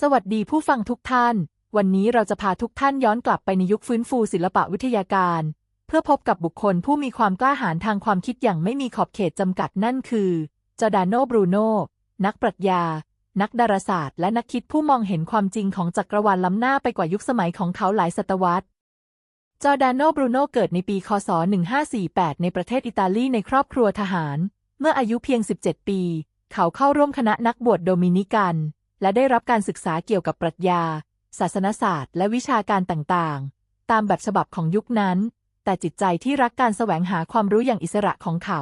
สวัสดีผู้ฟังทุกท่าน วันนี้เราจะพาทุกท่านย้อนกลับไปในยุคฟื้นฟูศิลปะวิทยาการ เพื่อพบกับบุคคลผู้มีความกล้าหาญทางความคิดอย่างไม่มีขอบเขตจำกัดนั่นคือจอร์ดานโนบรูโนนักปรัชญา นักดาราศาสตร์ และนักคิดผู้มองเห็นความจริงของจักรวาลล้ำหน้าไปกว่ายุคสมัยของเขาหลายศตวรรษจอร์ดานโนบรูโนเกิดในปี คศ 1548 ในประเทศอิตาลีในครอบครัวทหาร เมื่ออายุเพียง 17 ปี เขาเข้าร่วมคณะนักบวชโดมินิกัน และได้รับการศึกษาเกี่ยวกับปรัชญา ศาสนศาสตร์ และวิชาการต่างๆ ตามแบบฉบับของยุคนั้น แต่จิตใจที่รักการแสวงหาความรู้อย่างอิสระของเขา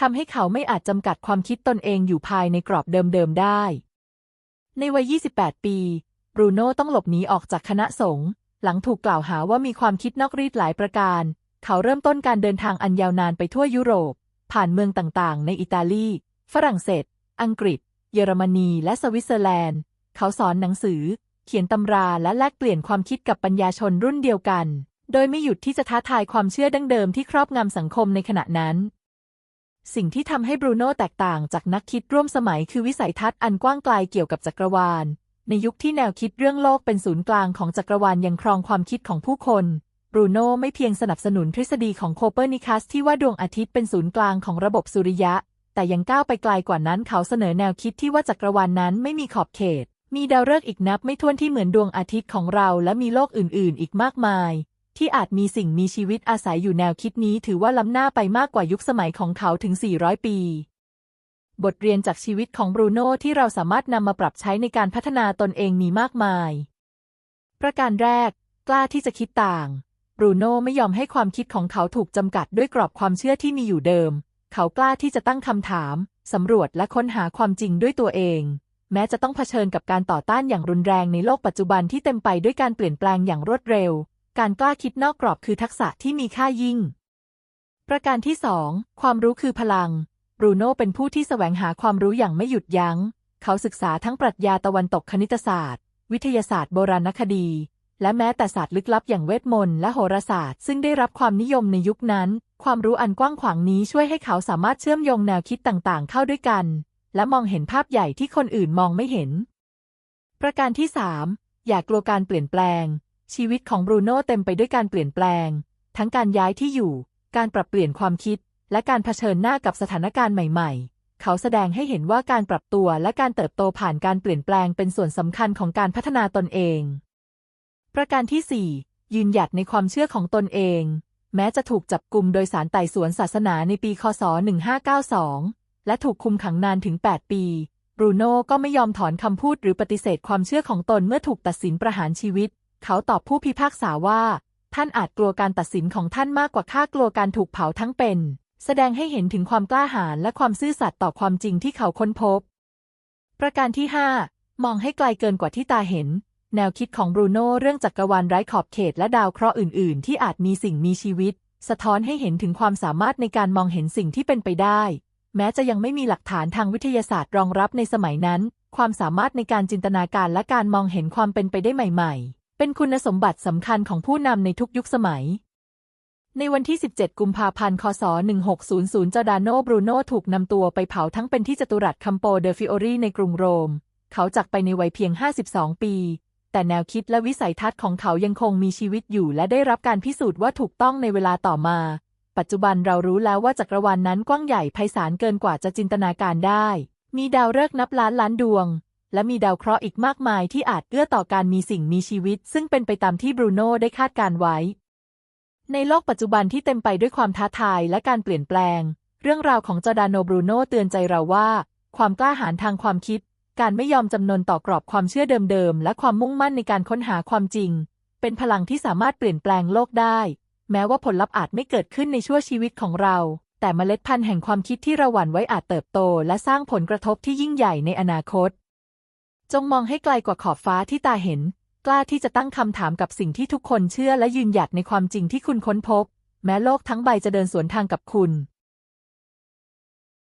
ทำให้เขาไม่อาจจำกัดความคิดตนเองอยู่ภายในกรอบเดิมๆได้ ในวัย 28 ปี บรูโน่ต้องหลบหนีออกจากคณะสงฆ์หลังถูกกล่าวหาว่ามีความคิดนอกรีดหลายประการ เขาเริ่มต้นการเดินทางอันยาวนานไปทั่วยุโรป ผ่านเมืองต่างๆ ในอิตาลี ฝรั่งเศส อังกฤษ เยอรมนีและสวิตเซอร์แลนด์ เขาสอนหนังสือ เขียนตำราและแลกเปลี่ยนความคิดกับปัญญาชนรุ่นเดียวกัน โดยไม่หยุดที่จะท้าทายความเชื่อดั้งเดิมที่ครอบงำสังคมในขณะนั้นสิ่งที่ทำให้บรูโน่แตกต่างจากนักคิดร่วมสมัยคือวิสัยทัศน์อันกว้างไกลเกี่ยวกับจักรวาล ในยุคที่แนวคิดเรื่องโลกเป็นศูนย์กลางของจักรวาลยังครองความคิดของผู้คน บรูโน่ไม่เพียงสนับสนุนทฤษฎีของโคเปอร์นิคัสที่ว่าดวงอาทิตย์เป็นศูนย์กลางของระบบสุริยะ แต่ยังก้าวไปไกลกว่านั้นเขาเสนอแนวคิดที่ว่าจักรวาลนนั้นไม่มีขอบเขต มีดาวฤกษ์อีกนับไม่ถ้วนที่เหมือนดวงอาทิตย์ของเราและมีโลกอื่น ๆ อีกมากมาย ที่อาจมีสิ่งมีชีวิตอาศัยอยู่แนวคิดนี้ถือว่าล้ำหน้าไปมากกว่ายุคสมัยของเขาถึง 400 ปี บทเรียนจากชีวิตของบรูโน่ที่เราสามารถนำมาปรับใช้ในการพัฒนาตนเองมีมากมาย ประการแรก กล้าที่จะคิดต่างบรูโน่ไม่ยอมให้ความคิดของเขาถูกจำกัดด้วยกรอบความเชื่อที่มีอยู่เดิม เขากล้าที่จะตั้งคำถาม สำรวจและค้นหาความจริงด้วยตัวเอง แม้จะต้องเผชิญกับการต่อต้านอย่างรุนแรงในโลกปัจจุบันที่เต็มไปด้วยการเปลี่ยนแปลงอย่างรวดเร็ว การกล้าคิดนอกกรอบคือทักษะที่มีค่ายิ่ง ประการที่สองความรู้คือพลังบรูโน่เป็นผู้ที่แสวงหาความรู้อย่างไม่หยุดยัง้ง เขาศึกษาทั้งปรัชญาตะวันตกคณิตศาสตร์ วิทยาศาสตร์โบราณคดี และแม้แต่ศาสตร์ลึกลับอย่างเวทมนต์และโหราศาสตร์ ซึ่งได้รับความนิยมในยุคนั้น ความรู้อันกว้างขวางนี้ช่วยให้เขาสามารถเชื่อมโยงแนวคิดต่างๆ เข้าด้วยกัน และมองเห็นภาพใหญ่ที่คนอื่นมองไม่เห็น ประการที่ 3 อย่ากลัวการเปลี่ยนแปลง ชีวิตของบรูโน่เต็มไปด้วยการเปลี่ยนแปลง ทั้งการย้ายที่อยู่ การปรับเปลี่ยนความคิด และการเผชิญหน้ากับสถานการณ์ใหม่ๆเขาแสดงให้เห็นว่าการปรับตัวและการเติบโตผ่านการเปลี่ยนแปลงเป็นส่วนสำคัญของการพัฒนาตนเอง ประการที่ 4 ยืนหยัดในความเชื่อของตนเอง แม้จะถูกจับกลุ่มโดยสารไต่สวนศาสนาในปี คศ 1592 และถูกคุมขังนานถึง 8 ปี บรูโน่ก็ไม่ยอมถอนคำพูดหรือปฏิเสธความเชื่อของตนเมื่อถูกตัดสินประหารชีวิต เขาตอบผู้พิพากษาว่า ท่านอาจกลัวการตัดสินของท่านมากกว่าข้ากลัวการถูกเผาทั้งเป็น แสดงให้เห็นถึงความกล้าหาญและความซื่อสัตย์ต่อความจริงที่เขาค้นพบ ประการที่ 5 มองให้ไกลเกินกว่าที่ตาเห็น แนวคิดของบรูโน่เรื่องจักรวาลไร้ขอบเขตและดาวเคราะห์อื่น ๆ ที่อาจมีสิ่งมีชีวิต สะท้อนให้เห็นถึงความสามารถในการมองเห็นสิ่งที่เป็นไปได้ แม้จะยังไม่มีหลักฐานทางวิทยาศาสตร์รองรับในสมัยนั้น ความสามารถในการจินตนาการและการมองเห็นความเป็นไปได้ใหม่ ๆ เป็นคุณสมบัติสำคัญของผู้นำในทุกยุคสมัยในวันที่ 17 กุมภาพันธ์ คศ 1600 จอร์ดาโน บรูโน่ถูกนำตัวไปเผาทั้งเป็นที่จตุรัสคัมโปเดฟิโอรีในกรุงโรม เขาจากไปในวัยเพียง 52 ปี แต่แนวคิดและวิสัยทัศน์ของเขายังคงมีชีวิตอยู่และได้รับการพิสูจน์ว่าถูกต้องในเวลาต่อมา ปัจจุบันเรารู้แล้วว่าจักรวาลนนั้นกว้างใหญ่ไพศาลเกินกว่าจะจินตนาการได้ มีดาวฤกษ์นับล้านล้านดวง และมีดาวเคราะห์อีกมากมายที่อาจเอื้อต่อการมีสิ่งมีชีวิต ซึ่งเป็นไปตามที่บรูโน่ได้คาดการไว้ ในโลกปัจจุบันที่เต็มไปด้วยความท้าทายและการเปลี่ยนแปลง เรื่องราวของจอร์ดาโนบรูโน่เตือนใจเราว่า ความกล้าหาญทางความคิด การไม่ยอมจำนนต่อกรอบความเชื่อเดิมๆ และความมุ่งมั่นในการค้นหาความจริง เป็นพลังที่สามารถเปลี่ยนแปลงโลกได้ แม้ว่าผลลัพธ์อาจไม่เกิดขึ้นในชั่วชีวิตของเรา แต่เมล็ดพันธุ์แห่งความคิดที่เราหวั่นไว้อาจเติบโต และสร้างผลกระทบที่ยิ่งใหญ่ในอนาคต จงมองให้ไกลกว่าขอบฟ้าที่ตาเห็น กล้าที่จะตั้งคำถามกับสิ่งที่ทุกคนเชื่อและยืนหยัดในความจริงที่คุณค้นพบ แม้โลกทั้งใบจะเดินสวนทางกับคุณ